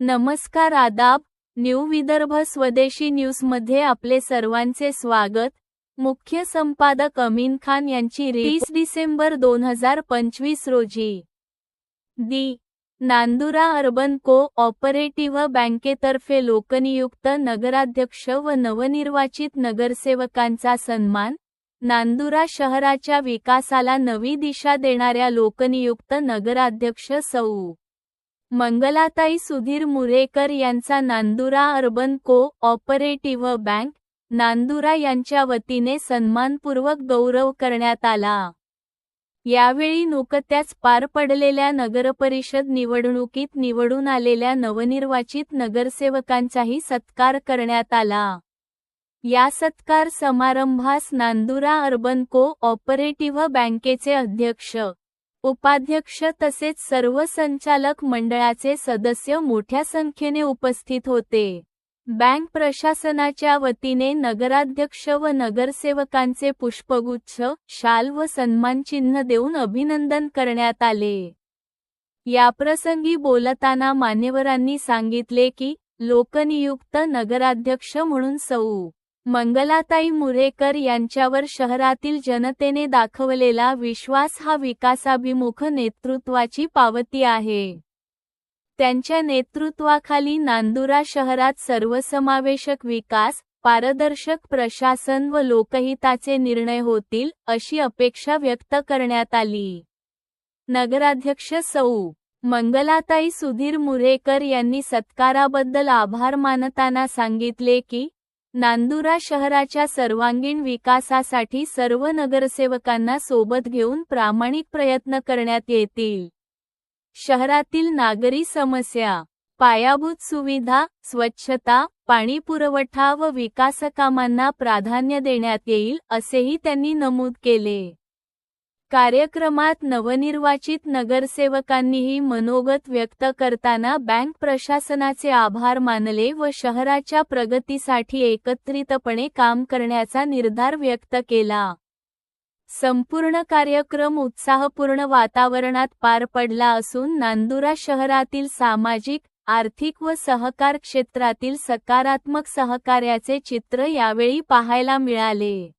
नमस्कार आदाब न्यू विदर्भ स्वदेशी न्यूजमध्ये आपले सर्वांचे स्वागत. मुख्य संपादक अमीन खान यांची तीस डिसेंबर दोन हजार पंचवीस रोजी. The Nandura urban cooperative बँकेतर्फे लोकनियुक्त नगराध्यक्ष व नवनिर्वाचित नगरसेवकांचा सन्मान नांदुरा शहराच्या विकासाला नवी दिशा देणाऱ्या लोकनियुक्त नगराध्यक्ष सौ. मंगलाताई सुधीर मुरेकर यांचा Nandura urban cooperative bank Nandura यांच्या वतीने सन्मानपूर्वक गौरव करण्यात आला. यावेळी नुकत्याच पार पडलेल्या नगरपरिषद निवडणुकीत निवडून आलेल्या नवनिर्वाचित नगरसेवकांचाही सत्कार करण्यात आला. या सत्कार समारंभास नांदुरा अर्बन को ऑपरेटिव्ह बँकेचे अध्यक्ष उपाध्यक्ष तसेच सर्व संचालक मंडळाचे सदस्य मोठ्या संख्येने उपस्थित होते. बँक प्रशासनाच्या वतीने नगराध्यक्ष व नगरसेवकांचे पुष्पगुच्छ शाल व सन्मानचिन्ह देऊन अभिनंदन करण्यात आले. याप्रसंगी बोलताना मान्यवरांनी सांगितले की लोकनियुक्त नगराध्यक्ष म्हणून सौ. मंगलाताई मुरेकर यांच्यावर शहरातील जनतेने दाखवलेला विश्वास हा विकासाभिमुख नेतृत्वाची पावती आहे. त्यांच्या नेतृत्वाखाली नांदुरा शहरात सर्वसमावेशक विकास पारदर्शक प्रशासन व लोकहिताचे निर्णय होतील अशी अपेक्षा व्यक्त करण्यात आली. नगराध्यक्ष सौ. मंगलाताई सुधीर मुरेकर यांनी सत्काराबद्दल आभार मानताना सांगितले की नांदुरा शहराच्या सर्वांगीण विकासासाठी सर्व नगरसेवकांना सोबत घेऊन प्रामाणिक प्रयत्न करण्यात येतील. शहरातील नागरी समस्या पायाभूत सुविधा स्वच्छता पाणी पुरवठा व विकासकामांना प्राधान्य देण्यात येईल असेही त्यांनी नमूद केले. कार्यक्रमात नवनिर्वाचित नगरसेवकांनीही मनोगत व्यक्त करताना बँक प्रशासनाचे आभार मानले व शहराच्या प्रगतीसाठी एकत्रितपणे काम करण्याचा निर्धार व्यक्त केला. संपूर्ण कार्यक्रम उत्साहपूर्ण वातावरणात पार पडला असून नांदुरा शहरातील सामाजिक आर्थिक व सहकार क्षेत्रातील सकारात्मक सहकार्याचे चित्र यावेळी पाहायला मिळाले.